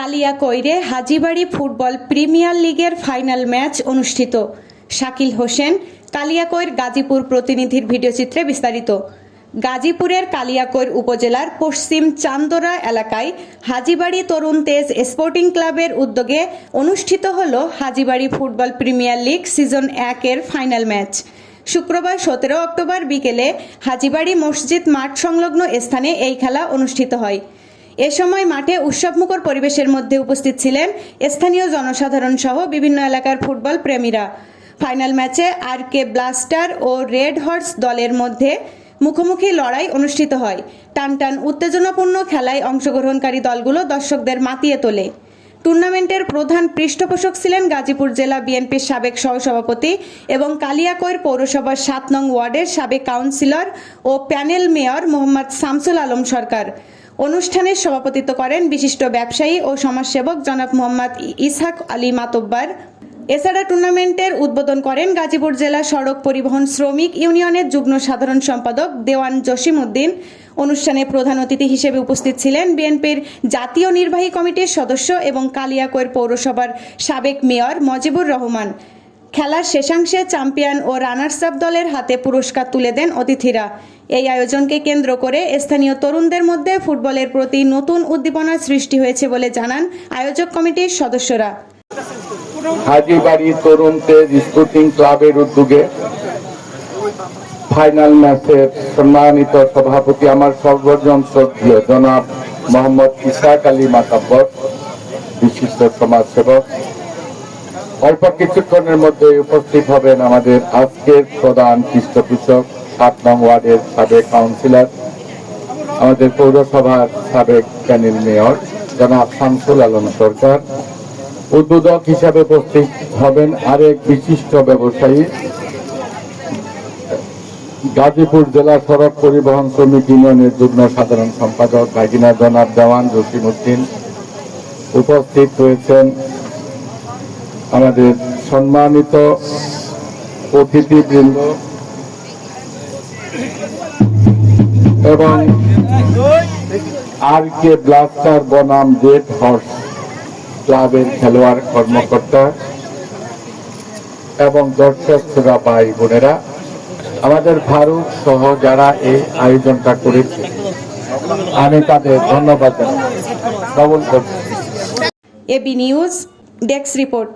কালিয়াকৈরে Hajibari football premier লিগের final match অনুষ্ঠিত। শাকিল হোসেন কালিয়াকৈর গাজীপুর প্রতিনিধির ভিডিওচিত্রে বিস্তারিত। গাজীপুরের কালিয়াকৈর উপজেলার পশ্চিম চান্দোরা এলাকায় হাজিবাড়ি তরুণ তেজ স্পোর্টিং ক্লাবের উদ্যোগে অনুষ্ঠিত হল Hajibari football premier league season একের ফাইনাল ম্যাচ। শুক্রবার সতেরো অক্টোবর বিকেলে হাজিবাড়ি মসজিদ মাঠ সংলগ্ন স্থানে এই খেলা অনুষ্ঠিত হয়। এ সময় মাঠে উৎসবমুখর পরিবেশের মধ্যে উপস্থিত ছিলেন স্থানীয় জনসাধারণ সহ বিভিন্ন এলাকার ফুটবল প্রেমীরা। ফাইনাল ম্যাচে আর কে ব্লাস্টার ও রেড হর্স দলের মধ্যে মুখোমুখি লড়াই অনুষ্ঠিত হয়। টানটান উত্তেজনাপূর্ণ খেলায় অংশগ্রহণকারী দলগুলো দর্শকদের মাতিয়ে তোলে। টুর্নামেন্টের প্রধান পৃষ্ঠপোষক ছিলেন গাজীপুর জেলা বিএনপির সাবেক সহসভাপতি এবং কালিয়াকৈর পৌরসভার সাত নং ওয়ার্ডের সাবেক কাউন্সিলর ও প্যানেল মেয়র মোহাম্মদ শামসুল আলম সরকার। অনুষ্ঠানের সভাপতিত্ব করেন বিশিষ্ট ব্যবসায়ী ও সমাজসেবক জনাব মোহাম্মদ ইসহাক আলী মাতব্বার। এছাড়া টুর্নামেন্টের উদ্বোধন করেন গাজীপুর জেলা সড়ক পরিবহন শ্রমিক ইউনিয়নের যুগ্ম সাধারণ সম্পাদক দেওয়ান জসিম উদ্দিন। অনুষ্ঠানে প্রধান অতিথি হিসেবে উপস্থিত ছিলেন বিএনপির জাতীয় নির্বাহী কমিটির সদস্য এবং কালিয়াকৈর পৌরসভার সাবেক মেয়র মজিবুর রহমান। খেলার শেষাংশে চ্যাম্পিয়ন ও রানার্স আপ দলের হাতে পুরস্কার তুলে দেন অতিথিরা। এই আয়োজনকে কেন্দ্র করে স্থানীয় তরুণদের মধ্যে ফুটবলের প্রতি নতুন উদ্দীপনার সৃষ্টি হয়েছে বলে জানান আয়োজক কমিটির সদস্যরা। হাজিবাড়ি তরুণ স্পোর্টিং ক্লাবের উদ্যোগে ফাইনাল ম্যাচের সম্মানিত সভাপতি আমার সর্বজন শ্রদ্ধীয় জনাব মোহাম্মদ ইসাক আলী মাতাব্বর, বিশিষ্ট সমাজসেবক অল্প কিছুক্ষণের মধ্যে উপস্থিত হবেন আমাদের আজকের প্রধান পৃষ্ঠপোষক সাত নং ওয়ার্ডের সাবেক কাউন্সিলর, আমাদের পৌরসভার সাবেক প্যানেল মেয়র, জনাব শামসুল আলম সরকার। উদ্বোধক হিসাবে উপস্থিত হবেন আরেক বিশিষ্ট ব্যবসায়ী, গাজীপুর জেলা সড়ক পরিবহন শ্রমিক ইউনিয়নের যুগ্ম সাধারণ সম্পাদক গাগিনা জনাব দেওয়ান জসিমুদ্দিন উপস্থিত রয়েছেন আমাদের সম্মানিত অতিথিবৃন্দ এবং আর কে ব্লাস্টার বনাম জেট হর্স ক্লাবের খেলোয়াড় কর্মকর্তা এবং দর্শক শ্রোতা ভাই বোনেরা, আমাদের ফারুক সহ যারা এই আয়োজনটা করেছে, আমি তাদের ধন্যবাদ জানাই। করছি। AB news desk report.